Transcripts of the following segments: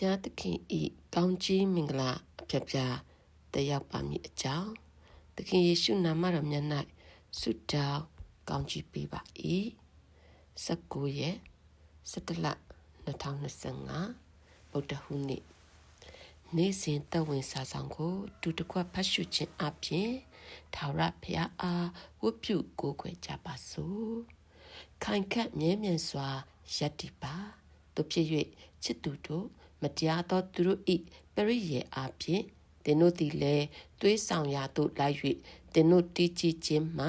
ဘုရားသခင်ဤကောင်းကြီးမင်္ဂလာအဖျက်ဖျားတက်ရောက်ပါမည်အကြောင်းသခင်ယေရှုနာမတော်မြတ်၌ဆုတောင်းကောင်းကြီးပေးပါ၏19ရက်17လ2025ဗုဒ္ဓဟူးနေ့နေ့စဉ်တဝင်စာဆောင်ကိုတူတကွဖတ်ရှုခြင်းအပြင်ထာဝရဘုရားအားဝတ်ပြုကိုးကွယ်ကြပါစို့ခိုင်ခတ်မြဲမြံစွာယက်တည်ပါတို့ဖြစ်၍ချစ်သူတို့ မတရားသောသူတို့၏ပရိယေအားဖြင့်သင်တို့သည်လည်းသွေးဆောင်ရာသို့လိုက်၍သင်တို့တီးကြည်ခြင်းမှ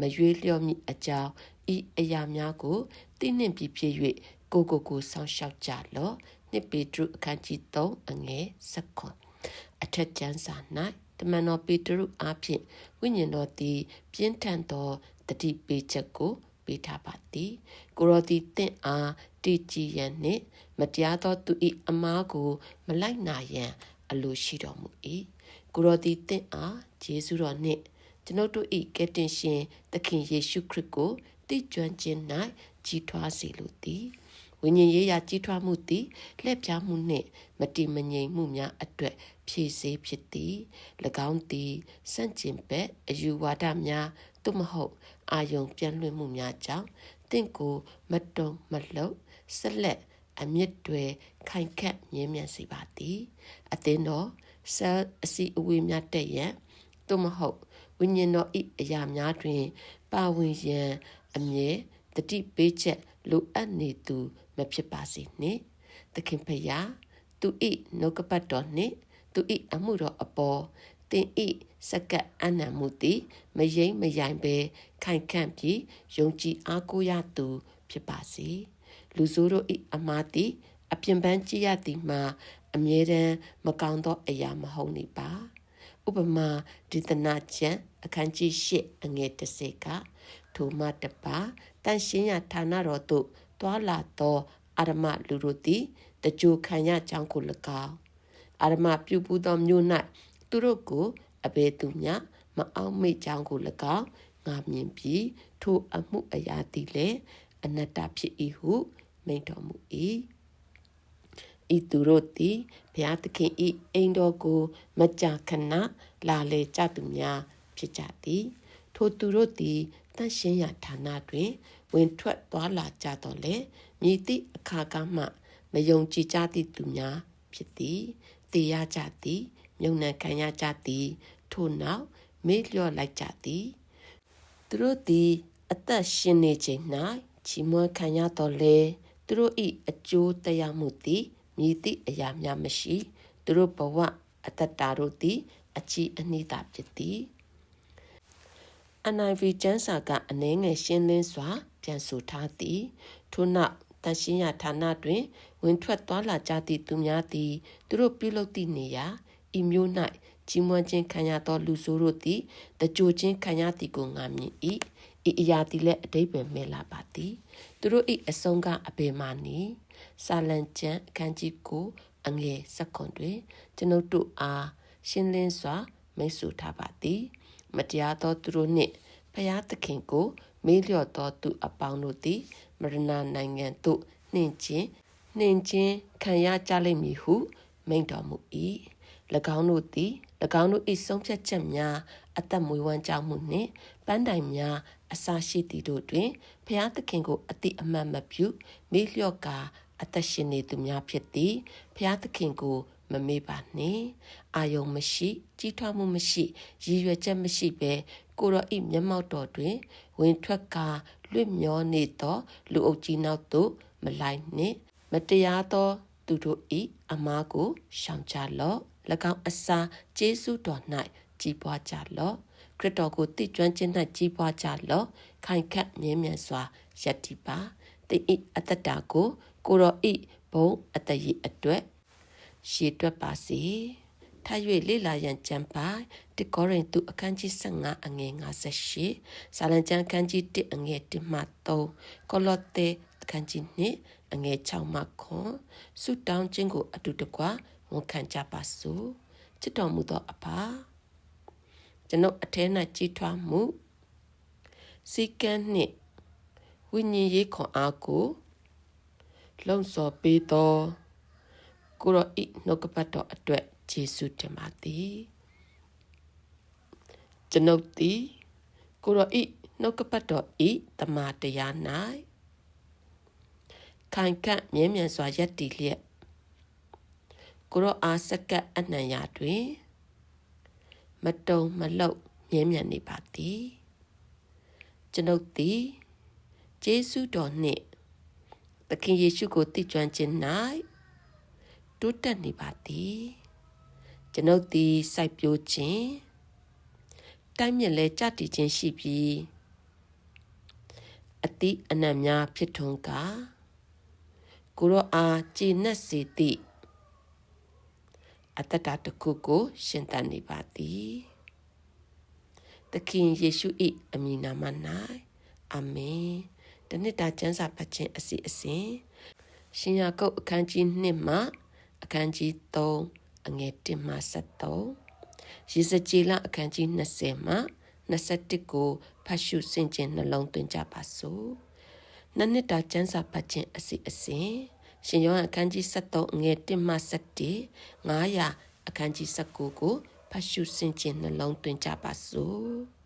မရွေးလျော့မည်အကြောင်းဤအရာများကိုသိနှင့်ပြီးဖြစ်၍ကိုကိုကိုဆောင်းလျှောက်ကြလော့နှစ်ပေတရုအခန်းကြီး3အငယ်7အထက်ကျမ်းစာ၌တမန်တော်ပေတရုအားဖြင့်ဝိညာဉ်တော်သည် ပြင်းထန်သောတတိပေးချက်ကိုပေးထားပါသည်ကိုရောသည်တင့်အား တည်ကြည်ရန်နှင့် မတရားသောသူ၏အမားကို မလိုက်နာရန် အလိုရှိတော်မူ၏ကိုရောသည်တင့်အားယေရှုတော်နှင့်ကျွန်ုပ်တို့၏ကယ်တင်ရှင်သခင်ယေရှုခရစ်ကိုတည်ကျွမ်းခြင်း၌ကြီးထွားစေလိုသည် ဝိညာဉ်ရေးရာကြီးထွားမှုသည်လက်ပြမှုနှင့်မတိမငြိမ်မှုများအတွက်ဖြည့်ဆည်းဖြစ်သည်၎င်းသည်စန့်ကျင်ဘက်အယူဝါဒများသို့မဟုတ်အာယုံပြန့်လွင့်မှုများကြောင့်တင့်ကိုမတုံမလှုပ်ဆက်လက်အမြင့်တွေခိုင်ခတ်မြင်းမြတ်စေပါသည်အသင်းတော်ဆဲအစီအဝေးများတက်ရန်သို့မဟုတ်ဝိညာဉ်တော်ဤအရာများတွင် ပါဝင်ရန်အမြဲ တတိပေးချက်လိုအပ်နေသူမဖြစ်ပါစေနှင့်သခင်ဖရာသူဤနှုတ်ကပတ်တော်နှင့်သူဤအမှုတော်အပေါ်တင်ဤစကတ်အနံမှုသည်မယိမ့်မယိုင်ပဲခိုင်ခန့်ပြီးယုံကြည်အားကိုးရသူဖြစ်ပါစေလူဆိုးတို့ဤအမားသည်အပြင်ပန်းကြည့်ရသည်မှာအမြဲတမ်းမကောင်းသောအရာမဟုတ်နေပါဥပမာဒေသနာကျမ်းအခန်းကြီး၈အငယ်30ကထိုမှတပါ တန်ရှင်းရဌာနတော်သို့တွာလာသောအာရမလူတို့သည်တကြိုခံရကြောင်းကို၎င်းအာရမပြုပူးသောမြို့၌သူတို့ကိုအဘယ်သူမျှမအောင်မိကြောင်းကို၎င်းငါမြင်ပြီးထိုအမှုအရာသည်လည်းအနတ္တဖြစ်၏ဟုမိန့်တော်မူ၏ဤသူတို့သည်ဘုရားသခင်ဤအိမ်တော်ကိုမကြာခဏလာလေကြသူများဖြစ်ကြသည်ထိုသူတို့သည်တ န်ရှင်းရာဌာနတွင် ဝင်ထွက်သွားလာကြတော်လေမြည်သည့်အခါကမှမယုံကြည်ကြသည့်သူများဖြစ်သည်တေရကြသည်မြုံနှံခံရကြသည်ထို့နောက်မေ့လျော့လိုက်ကြသည်သူတို့သည်အသက်ရှင်နေချိန်၌ချီးမွမ်းခံရတော်လေသူတို့၏အကျိုးတရားမှုသည်မြည်သည့်အရာများမရှိ သူတို့ဘဝအတ္တတာတို့သည် အချီအနိတာဖြစ်သည် NIV ကျမ်းစာကအနှဲငယ်ရှင်းလင်းစွာပြန်ဆိုထားသည်ထို့နောက်တန်ရှင်းရဌာနတွင်ဝင်ထွက်သွားလာကြသည့်သူများသည်သူတို့ပြုလုပ်သည့်နေရာဤမျိုး၌ကြီးမွမ်းခြင်းခံရသောလူဆိုးတို့သည်တကြိုခြင်းခံရသည်ကိုငါမြင်၏ဤအရာသည်လည်းအတိတ်ပဲမဲ့လာပါသည်သူတို့၏အဆုံးကအပေမာနီစာလံကျမ်းအခန်းကြီးကိုအငယ်စက္ကွန်တွင်ကျွန်ုပ်တို့အားရှင်းလင်းစွာမိတ်ဆွထားပါသည် မတရားသောသူတို့နှင့်ဖျားသခင်ကို မေးလျော့သောသူအပေါင်းတို့သည်မရဏနိုင်ငံသို့နှင်ခြင်းနှင်ခြင်းခံရကြလိမ့်မည်ဟု မိန့်တော်မူ၏၎င်းတို့သည်၎င်းတို့၏ဆုံးဖြတ်ချက်များအသက်မွေးဝမ်းကြောင်းမှုနှင့်ပန်းတိုင်များအစာရှိသည်တို့တွင်ဖျားသခင်ကိုအတိအမှတ်မပြုမေ့လျော့ကာအသက်ရှင်နေသူများဖြစ်သည်ဖျားသခင်ကို မမေ့ပါနှင့်အာယုံမရှိ ကြီးထွားမှုမရှိရည်ရွယ်ချက်မရှိဘဲကိုရောဤမျက်မှောက်တော်တွင် ဝင်ထွက်ကာလွတ်မျောနေသောလူအုပ်ကြီးနောက်သို့မလိုက်နှင့် မတရားသော သူတို့ဤအမားကိုရှောင်ကြလော့၎င်းအစာကျေးဇူးတော်၌ကြီးပွားကြလော့ခရစ်တော်ကိုတည်ကျွမ်းခြင်း၌ကြီးပွားကြလော့ခိုင်ခတ်မြဲမြံစွာယက်တိပါတိဤအတ္တတာကိုကိုရောဤဘုံအတ္တရအတွက် ရှေ့တွက်ပါစေထား၍လေ့လာရန်ကြံပါတကောရင်သူအခန်းကြီး15အငယ်58စာလံကျမ်းအခန်းကြီး1အငယ်1မှ3ကောလောသဲအခန်းကြီး2အငယ်6မှ9ဆုတောင်းခြင်းကို အတူတကွဝန်ခံကြပါစို့ချစ်တော်မူသောအဖကျွန်ုပ်အထဲ၌ကြီးထွားမှုစီကံနှင့်ဝိညာဉ်ရေးခွန်အားကိုလုံစော်ပေးသော ကိုရောဤနှုတ်ကပတ်တော်အတွက်ယေရှုတင်ပါသည်ကျွန်ုပ်သည်ကိုရောဤနှုတ်ကပတ်တော်ဤတမန်တရား၌ခိုင်ကန့်မြဲမြံစွာယက်တည်လျက်ကိုရောအားစက္ကပ်အနှံရတွင် မတုံမလှုပ်မြဲမြံနေပါသည်ကျွန်ုပ်သည်ယေရှုတော်နှင့်သခင်ယေရှုကိုသိကျွမ်းခြင်း၌ တိုးတက်နေပါသည်ကျွန်ုပ်သည်စိုက်ပျိုးခြင်းတိုင်းမြစ်လဲကြတည်ခြင်းရှိပြီးအတိအနံ့များဖြစ်ထွန်းကားကိုရောအားကြည်နက်စေသည့်အတ္တတခုကိုရှင်သန်နေပါသည်သခင်ယေရှု၏အမည်နာမ၌အာမင်တနစ်တာကျမ်းစာဖတ်ခြင်းအစီအစဉ်ရှင်ယာကုပ်အခန်းကြီး1မှ အခန်းကြီး3အငယ်1မှ73ရေစကြည်လအခန်းကြီး20မှ21ကိုဖတ်ရှုဆင်ခြင်နှလုံးသွင်းကြပါစို့နနှစ်တာကျမ်းစာဖတ်ခြင်းအစီအစဉ်ရှင်ယောဟန်အခန်းကြီး73အငယ်1မှ7 900အခန်းကြီး19ကိုဖတ်ရှုဆင်ခြင်နှလုံးသွင်းကြပါစို့